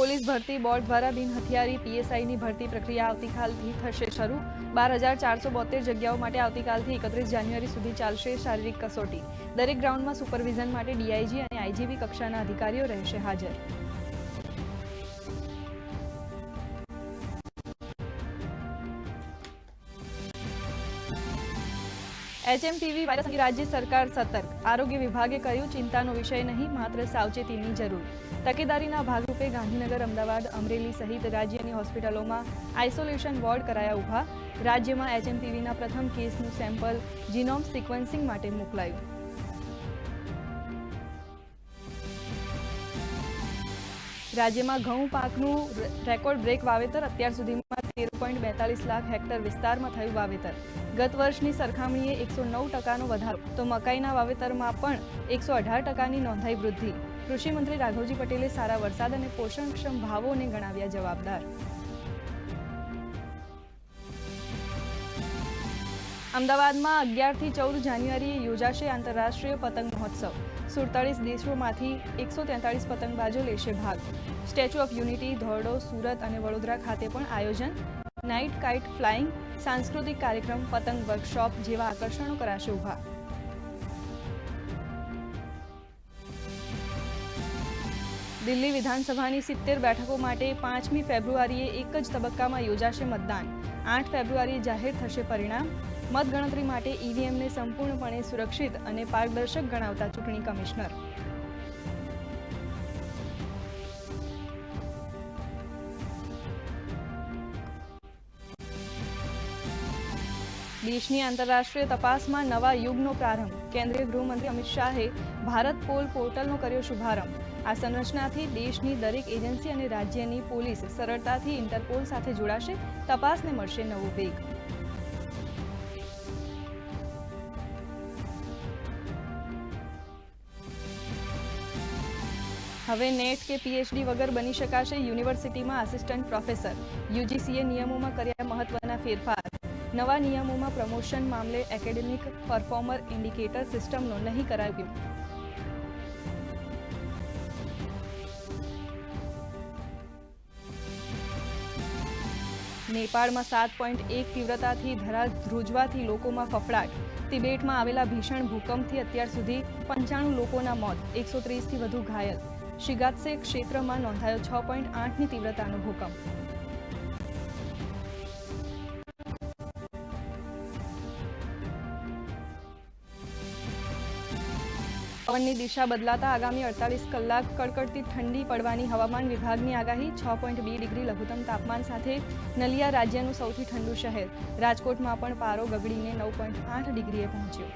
Police ભરતી board દ્વારા બિન હથિયારી પીએસઆઈની ભરતી પ્રક્રિયા આવતીકાલથી થશે શરૂ. બાર હજાર ચારસો બોતેર જગ્યાઓ માટે આવતીકાલથી એકત્રીસ જાન્યુઆરી સુધી ચાલશે શારીરિક કસોટી. દરેક ગ્રાઉન્ડમાં સુપરવિઝન માટે ડીઆઈજી અને આઈજીબી કક્ષાના અધિકારીઓ રહેશે હાજર. એચએમપીવી વાયરસ અંગે રાજ્ય સરકાર સતર્ક. આરોગ્ય વિભાગે કહ્યું, ચિંતાનો વિષય નહીં, માત્ર સાવચેતીની જરૂર. તકેદારીના ભાગરૂપે ગાંધીનગર, અમદાવાદ, અમરેલી સહિત રાજ્યની હોસ્પિટલોમાં આઇસોલેશન વોર્ડ કરાયા ઊભા. રાજ્યમાં એચએમપીવીના પ્રથમ કેસનું સેમ્પલ જીનોમ સિક્વન્સિંગ માટે મોકલાયું. રાજ્યમાં ઘઉં પાકનું રેકોર્ડ બ્રેક વાવેતર, અત્યાર સુધીમાં તેર પોઈન્ટ બેતાલીસ લાખ હેક્ટર વિસ્તારમાં થયું વાવેતર. ગત વર્ષની સરખામણીએ એકસો નવ ટકાનો વધારો. તો મકાઈના વાવેતરમાં પણ એકસો અઢાર ટકાની નોંધાઈ વૃદ્ધિ. કૃષિમંત્રી રાઘવજી પટેલે સારા વરસાદ અને પોષણક્ષમ ભાવોને ગણાવ્યા જવાબદાર. અમદાવાદમાં અગિયારથી ચૌદ જાન્યુઆરીએ યોજાશે આંતરરાષ્ટ્રીય પતંગ મહોત્સવ. સુડતાલીસ દેશોમાંથી એકસો તેતાળીસ પતંગબાજો લેશે ભાગ. Statue of Unity, Dhordo, Surat અને વડોદરા ખાતે પણ આયોજન નાઇટ કાઇટ ફ્લાઇંગ સાંસ્કૃતિક કાર્યક્રમ, પતંગ વર્કશોપ જેવા આકર્ષણો કરાશે ઊભા. દિલ્હી વિધાનસભાની સિત્તેર બેઠકો માટે પાંચમી ફેબ્રુઆરીએ એક જ તબક્કામાં યોજાશે મતદાન. આઠ ફેબ્રુઆરીએ જાહેર થશે પરિણામ. મતગણતરી માટે ઈવીએમને સંપૂર્ણપણે સુરક્ષિત અને પારદર્શક ગણાવતા ચૂંટણી કમિશનર. દેશની આંતરરાષ્ટ્રીય તપાસમાં નવા યુગનો પ્રારંભ. કેન્દ્રીય ગૃહમંત્રી અમિત શાહે ભારત પોલ પોર્ટલનો કર્યો શુભારંભ. આ સંરચનાથી દેશની દરેક એજન્સી અને રાજ્યની પોલીસ સરળતાથી ઇન્ટરપોલ સાથે જોડાશે, તપાસને મળશે નવો વેગ. હવે નેટ કે પીએચડી વગર બની શકાશે યુનિવર્સિટીમાં આસિસ્ટન્ટ પ્રોફેસર યુજીસીએ નિયમોમાં કર્યા મહત્વના ફેરફાર. નવા નિયમોમાં પ્રમોશન મામલે એકેડેમિક પરફોર્મર ઇન્ડિકેટર સિસ્ટમનો નહીં કરાવ્યો. નેપાળમાં સાત પોઈન્ટ એક તીવ્રતાથી ધરા ધ્રુજવાથી લોકોમાં ફફડાટ. તિબેટમાં આવેલા ભીષણ ભૂકંપથી અત્યાર સુધી પંચાણું લોકોના મોત, એકસો ત્રીસથી વધુ ઘાયલ. શિગાત્સે ક્ષેત્રમાં નોંધાયો છ પોઈન્ટ આઠની તીવ્રતાનો ભૂકંપ. પવનની દિશા બદલાતા આગામી અડતાલીસ કલાક કડકડતી ઠંડી પડવાની હવામાન વિભાગની આગાહી, છ પોઈન્ટ બે ડિગ્રી લઘુત્તમ તાપમાન સાથે નલિયા રાજ્યનું સૌથી ઠંડુ શહેર. રાજકોટમાં પણ પારો ગગડીને નવ પોઈન્ટ આઠ ડિગ્રીએ પહોંચ્યો.